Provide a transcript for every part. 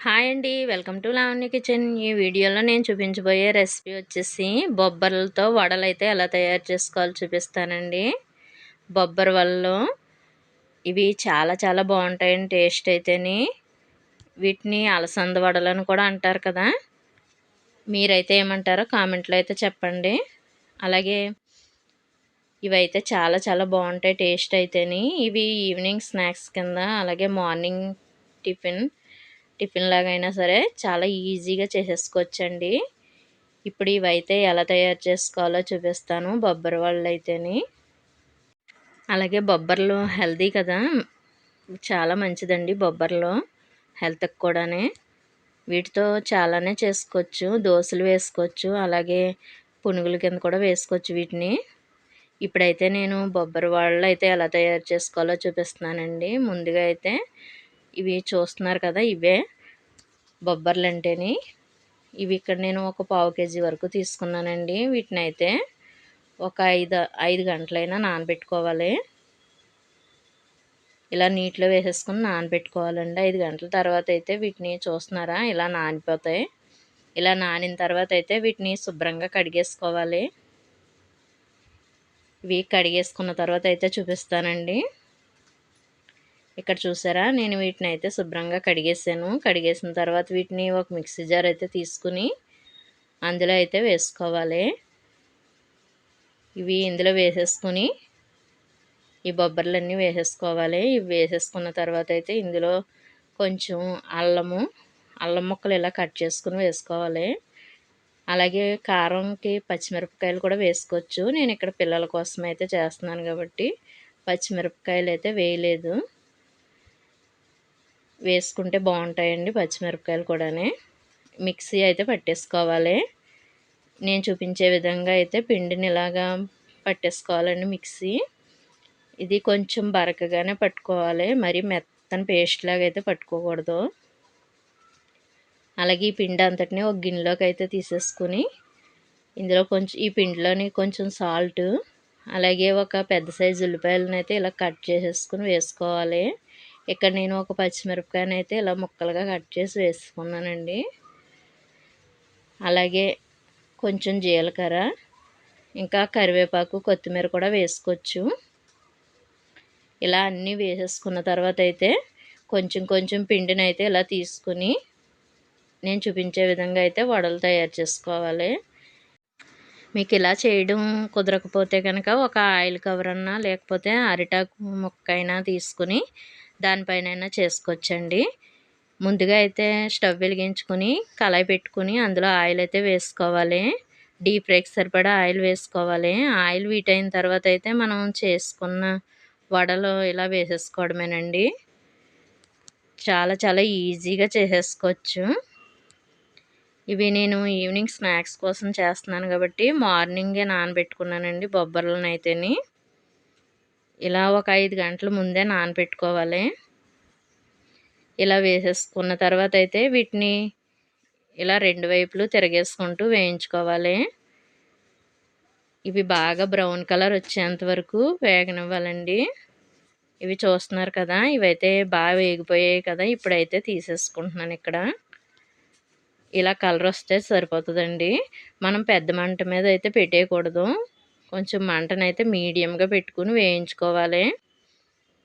Hi అండి. Welcome to Lavanya kitchen. ఈ వీడియోలో నేను చూపించబోయే రెసిపీ వచ్చేసి బొబ్బర్లతో వడలు అయితే ఎలా తయారు చేసుకోవాలో చూపిస్తానండి. బొబ్బర్ వడలు ఇవి చాలా చాలా బాగుంటాయండి టేస్ట్ అయితేని. వీటిని అలసంద వడలని కూడా అంటారు కదా. మీరైతే ఏమంటారో కామెంట్లో అయితే చెప్పండి. అలాగే ఇవైతే చాలా చాలా బాగుంటాయి టేస్ట్ అయితేని. ఇవి ఈవినింగ్ స్నాక్స్ కింద అలాగే మార్నింగ్ టిఫిన్ టిఫిన్ లాగైనా సరే చాలా ఈజీగా చేసేసుకోవచ్చండి. ఇప్పుడు ఇవైతే ఎలా తయారు చేసుకోవాలో చూపిస్తాను బొబ్బరి వాళ్ళు అయితేని అలాగే బొబ్బర్లు హెల్దీ కదా. చాలా మంచిదండి బొబ్బర్లు హెల్త్కి కూడానే. వీటితో చాలానే చేసుకోవచ్చు. దోశలు వేసుకోవచ్చు. అలాగే పునుగుల కింద కూడా వేసుకోవచ్చు వీటిని. ఇప్పుడైతే నేను బొబ్బరి వాళ్ళు అయితే ఎలా తయారు చేసుకోవాలో చూపిస్తున్నానండి. ముందుగా అయితే ఇవి చూస్తున్నారు కదా ఇవే బొబ్బర్లు అంటేని. ఇవి ఇక్కడ నేను ఒక పావు కేజీ వరకు తీసుకున్నానండి. వీటిని అయితే ఒక ఐదు ఐదు గంటలైనా నానబెట్టుకోవాలి. ఇలా నీటిలో వేసేసుకుని నానబెట్టుకోవాలండి. ఐదు గంటల తర్వాత అయితే వీటిని చూస్తున్నారా ఇలా నానిపోతాయి. ఇలా నానిన తర్వాత అయితే వీటిని శుభ్రంగా కడిగేసుకోవాలి. ఇవి కడిగేసుకున్న తర్వాత అయితే చూపిస్తానండి. ఇక్కడ చూసారా? నేను వీటిని అయితే శుభ్రంగా కడిగేసాను. కడిగేసిన తర్వాత వీటిని ఒక మిక్సీ జార్ అయితే తీసుకుని అందులో అయితే వేసుకోవాలి. ఇవి ఇందులో వేసేసుకుని ఈ బొబ్బర్లన్నీ వేసేసుకోవాలి. ఇవి వేసేసుకున్న తర్వాత అయితే ఇందులో కొంచెం అల్లము అల్లం ముక్కలు ఇలా కట్ చేసుకుని వేసుకోవాలి. అలాగే కారంకి పచ్చిమిరపకాయలు కూడా వేసుకోవచ్చు. నేను ఇక్కడ పిల్లల కోసం అయితే చేస్తున్నాను కాబట్టి పచ్చిమిరపకాయలు అయితే వేయలేదు. వేసుకుంటే బాగుంటాయండి పచ్చిమిరపకాయలు కూడానే. మిక్సీ అయితే పట్టేసుకోవాలి. నేను చూపించే విధంగా అయితే పిండిని ఇలాగా పట్టేసుకోవాలండి మిక్సీ. ఇది కొంచెం బరకగానే పట్టుకోవాలి. మరి మెత్తని పేస్ట్ లాగా అయితే పట్టుకోకూడదు. అలాగే ఈ పిండి అంతటిని ఒక గిన్నెలోకి అయితే తీసేసుకుని ఇందులో కొంచెం ఈ పిండిలోని కొంచెం సాల్ట్ అలాగే ఒక పెద్ద సైజు ఉల్లిపాయలను అయితే ఇలా కట్ చేసేసుకుని వేసుకోవాలి. ఇక్కడ నేను ఒక పచ్చిమిరపకాయని అయితే ఇలా ముక్కలుగా కట్ చేసి వేసుకున్నానండి. అలాగే కొంచెం జీలకర్ర ఇంకా కరివేపాకు కొత్తిమీర కూడా వేసుకోవచ్చు. ఇలా అన్నీ వేసేసుకున్న తర్వాత అయితే కొంచెం కొంచెం పిండిని అయితే ఇలా తీసుకుని నేను చూపించే విధంగా అయితే వడలు తయారు చేసుకోవాలి. మీకు ఇలా చేయడం కుదరకపోతే కనుక ఒక ఆయిల్ కవర్ అన్నా లేకపోతే అరిటాకు ముక్క అయినా తీసుకుని దానిపైన చేసుకోవచ్చండి. ముందుగా అయితే స్టవ్ వెలిగించుకొని కళాయి పెట్టుకుని అందులో ఆయిల్ అయితే వేసుకోవాలి. డీప్ ఫ్రైకి సరిపడా ఆయిల్ వేసుకోవాలి. ఆయిల్ వీట్ అయిన తర్వాత అయితే మనం చేసుకున్న వడలు ఇలా వేసేసుకోవడమేనండి. చాలా చాలా ఈజీగా చేసేసుకోవచ్చు. ఇవి నేను ఈవినింగ్ స్నాక్స్ కోసం చేస్తున్నాను కాబట్టి మార్నింగే నానబెట్టుకున్నానండి బొబ్బర్లను అయితేని ఇలా ఒక ఐదు గంటల ముందే నానబెట్టుకోవాలి. ఇలా వేసేసుకున్న తర్వాత అయితే వీటిని ఇలా రెండు వైపులు తిరగేసుకుంటూ వేయించుకోవాలి. ఇవి బాగా బ్రౌన్ కలర్ వచ్చేంత వరకు వేగనివ్వాలండి. ఇవి చూస్తున్నారు కదా ఇవైతే బాగా వేగిపోయాయి కదా ఇప్పుడైతే తీసేసుకుంటున్నాను ఇక్కడ. ఇలా కలర్ వస్తే సరిపోతుందండి. మనం పెద్ద మంట మీద అయితే పెట్టేయకూడదు. కొంచెం మంటనైతే మీడియంగా పెట్టుకుని వేయించుకోవాలి.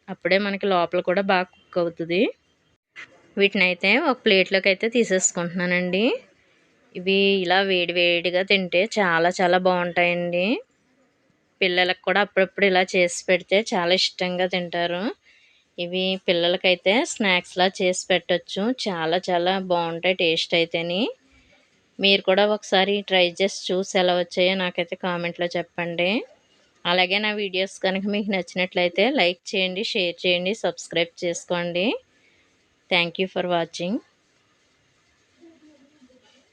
అప్పుడే మనకి లోపల కూడా బాగా కుక్ అవుతుంది. వీటిని అయితే ఒక ప్లేట్లోకి అయితే తీసేసుకుంటున్నానండి. ఇవి ఇలా వేడి వేడిగా తింటే చాలా చాలా బాగుంటాయండి. పిల్లలకు కూడా అప్పుడప్పుడు ఇలా చేసి పెడితే చాలా ఇష్టంగా తింటారు. ఇవి పిల్లలకైతే స్నాక్స్లా చేసి పెట్టచ్చు. చాలా చాలా బాగుంటాయి టేస్ట్ అయితేని. మీరు కూడా ఒకసారి ట్రై చేసి చూసి ఎలా వచ్చాయో నాకైతే కామెంట్లో చెప్పండి. అలాగే నా వీడియోస్ కనుక మీకు నచ్చినట్లయితే లైక్ చేయండి షేర్ చేయండి సబ్స్క్రైబ్ చేసుకోండి. Thank for watching.